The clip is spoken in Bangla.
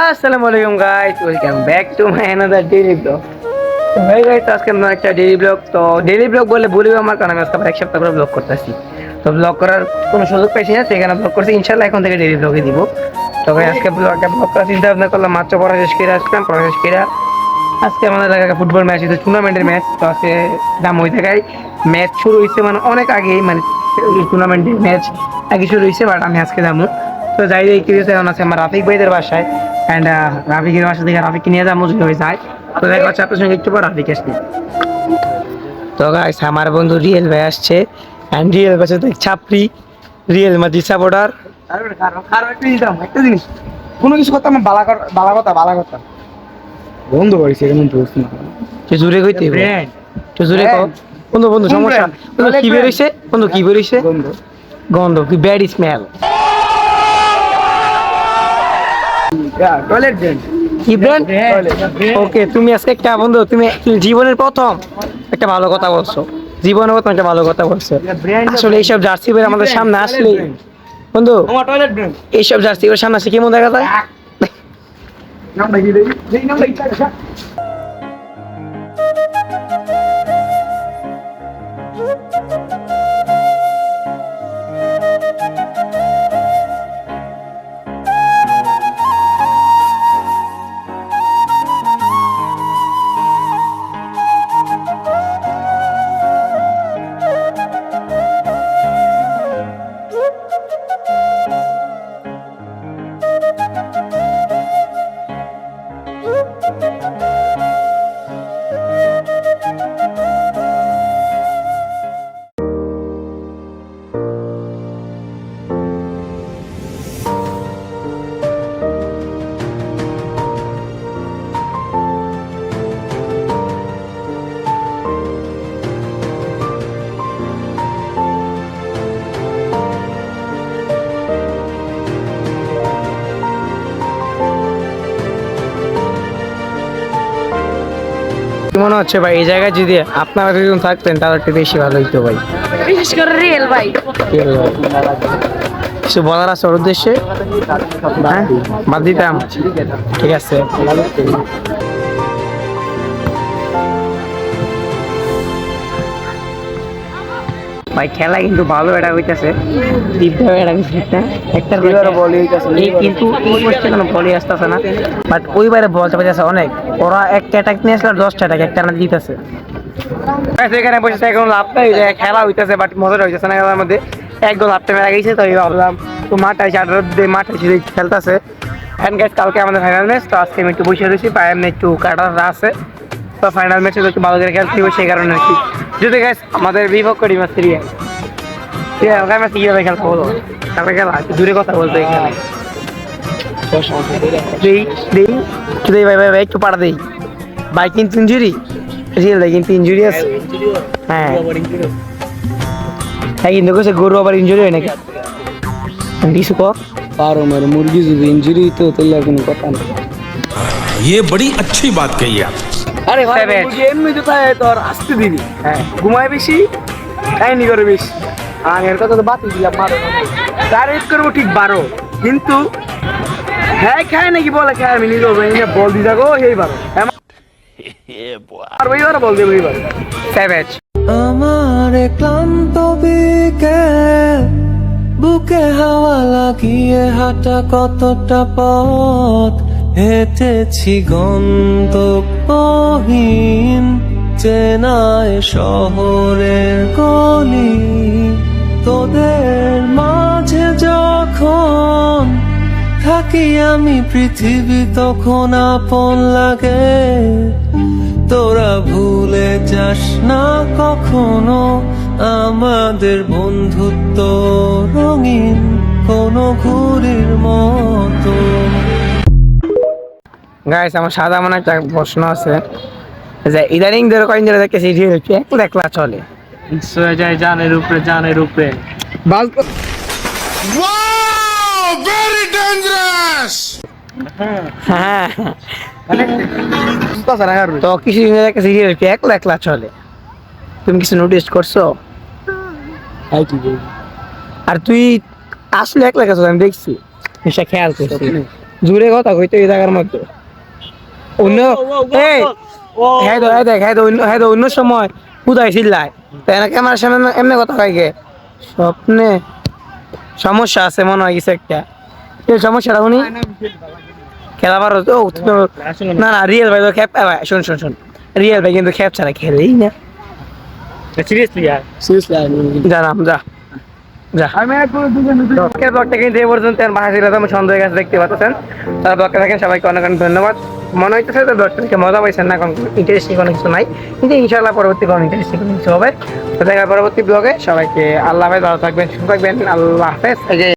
আসসালামু আলাইকুম guys welcome back to my another daily blog তো ভাই গাইস আজকে আমার একটা ডেইলি ব্লগ তো ডেইলি ব্লগ বলে বলিও আমার, কারণ আমি আজকে এক সপ্তাহ করে ব্লগ করতেছি। তো ব্লগ করার কোনো সুযোগ পাইছি না, সেখানে ব্লগ করছি। ইনশাল্লাহ এখন থেকে ডেইলি ব্লগে দিব। তো, ভাই, আজকে ব্লগটা ব্লগ করার চিন্তা ভাবনা করলাম, মাত্র পড়া শেষ করে আসলাম, পড়া শেষ আজকে আমাদের এলাকায় ফুটবল ম্যাচ হচ্ছে টুর্নামেন্টের ম্যাচ তো, আজকে দাম হয়ে থাকায় ম্যাচ শুরু হয়েছে মানে অনেক আগেই মানে টুর্নামেন্টের ম্যাচ আগে শুরু হয়েছে বাট আমি আজকে যাব তো, যাই এই কিছু এখন আছে আমার রাফিক ভাইদের বাসায়। অ্যান্ড রাফিকের বাসা থেকে রাফিককে নিয়ে হয়ে যায়। তো দেখা হচ্ছে আপনার সঙ্গে একটু পর রাফিক আসবে। তো গাইস আমার বন্ধু রিয়েল ভাই আসছে। অ্যান্ড রিয়েল ভাই সাথে ছাপড়ি। রিয়েল মাঝি সাপোর্টার একটা জিনিস। কোনো কিছু কথা আমার বালা বালা কথা বালা কথা। বন্ধ করেছে এমন তুই জুড়ে কইতে তুই জুড়ে কো বন্ধু বন্ধু সমস্যা। বন্ধু কি brand? বেরোইছে বন্ধু কি বেরোইছে বন্ধ। গন্ধ কি ব্যাড স্মেল টয়লেট ব্র্যান্ড কি ব্র্যান্ড ওকে তুমি আজকে একটা বন্ধু তুমি জীবনের প্রথম একটা ভালো কথা বলছো। জীবনের প্রথম একটা ভালো কথা বলছো। আসলে এইসব জার্সি বের আমাদের সামনে আসলে বন্ধু এইসব জার্সি বের সামনে আসলে কেমন দেখা? যায় মনে হচ্ছে ভাই? এই জায়গায় যদি আপনারা দুজন থাকতেন তাহলে একটু বেশি ভালো হইতো ভাই। বিশেষ করে রিয়েল ভাই। কিছু বলার আছে ওর উদ্দেশ্যে? হ্যাঁ? বাদ দিতাম। ঠিক আছে। ভাই খেলা কিন্তু ভালো এটা হইতাছে। দীপটা এটা কিছু একটা একটার। বলই হইতাছে। কিন্তু এই পোস্টে কোনো বলই আসতেছে না। বাট ওইবারে বলতে পারতেছে অনেক। ওরা একটা অ্যাটাক নিয়ে আসলে দশটা অ্যাটাক একটা না দিতেছে। এখানে বসে থেকে কোনো লাভ নাই খেলা হইতেছে বাট মজাটা হইতেছে না খেলার মধ্যে। এক গোল হাফ টাইমে গেছে তো এই ভাবলাম তো মাঠ আছে আর রোদ দিয়ে মাঠ আছে খেলতেছে। এন্ড গাইস কালকে আমাদের ফাইনাল ম্যাচ তো আজকে আমি একটু বসে রয়েছি পায়ে এমনি একটু কাটার আছে। তো ফাইনাল ম্যাচে একটু ভালো করে খেলতে হবে সেই কারণে আর কি। যদি গাইস আমাদের বিপক্ষ টিম আছে রিয়া রিয়া ওখানে ম্যাচ কীভাবে খেলতে বলো তারপরে খেলা একটু দূরে কথা বলতে এখানে দেই দেই একটু দেই ভাই ভাই ভাই একটু পাড়া দেই ভাই কিন্তু ইঞ্জুরি রিয়েল ভাই কিন্তু ইঞ্জুরি আছে হ্যাঁ হ্যাঁ কিন্তু কইছে গরু আবার ইঞ্জুরি হয় নাকি কিছু কর পারো মেরে মুরগি যদি ইনজুরি তো তাহলে আর কোনো কথা না ये बड़ी अच्छी बात कही आप আরে ভাই. মুরগি এমনি তো তাই তোর আসতে দিবি হ্যাঁ। ঘুমায় বেশি? কাহিনি করে বেশি। আমি এর কথা তো বাতিল দিলাম মারো টার্গেট করব ঠিক বারো। কিন্তু হ্যাঁ খায় নাকি বলে খায় আমি নিজেও জানি না বল দিয়ে যাব এইবার আর ওইবার বল দেবো এইবার স্যাভেজ আমার ক্লান্ত বিকেল বুকে হাওয়া লাগিয়ে হাঁটা কতটা পথ? হেঁটেছি গন্তব্যহীন চেনায় শহরের গলি। তোদের মাঝে যখন থাকি আমি, পৃথিবী তখন আপন লাগে। তোরা ভুলে যাস না কখনো আমাদের বন্ধুত্ব রঙিন কোনো ঘুরির মতো গাইস আমার সাদা মনে একটা প্রশ্ন আছে। যে ইদানিং ধরে কয়েন ধরে দেখতেছি হচ্ছে পুরো একলা চলে। সয়ে যায় জানের উপরে জানের উপরে। ওয়াও হ্যাঁ। ভেরি তো একলা একলা চলে। তুমি কিছু করছ? আর তুই একলা দেখছি। খেয়াল জুড়ে কথা কইতে এই জায়গার মধ্যে। অন্য এই হ্যাঁ তো হ্যাঁ দেখ হ্যাঁ তো অন্য হ্যাঁ তো অন্য সময় কোথায় চিল্লায়? তাই না ক্যামেরার সামনে এমনি কথা কয় গে স্বপ্নে সমস্যা আছে মনে হয় কিছু একটা। এই সমস্যাটা উনি খেলা পারো তো ও, না না রিয়েল ভাই তো খ্যাপ শোন শোন শোন। রিয়েল ভাই কিন্তু খ্যাপ ছাড়া খেলেই না। সিরিয়াসলি আর? জানাম যা যা দুজনে আজকের ব্লগটা কিন্তু পর্যন্ত গেছে দেখতে পাচ্ছেন। তার ব্লগটা দেখেন সবাইকে অনেক অনেক ধন্যবাদ। মনে হইতেছে তো দেখে মজা পাইছেন না, কোনো ইন্টারেস্টিং কোনো কিছু নাই। কিন্তু ইনশাল্লাহ পরবর্তী কোনো ইন্টারেস্টিং কোনো কিছু হবে। তো দেখা পরবর্তী ব্লগে সবাইকে আল্লাহ হাফেজ, ভালো থাকবেন, সুস্থ থাকবেন। আল্লাহ হাফেজ।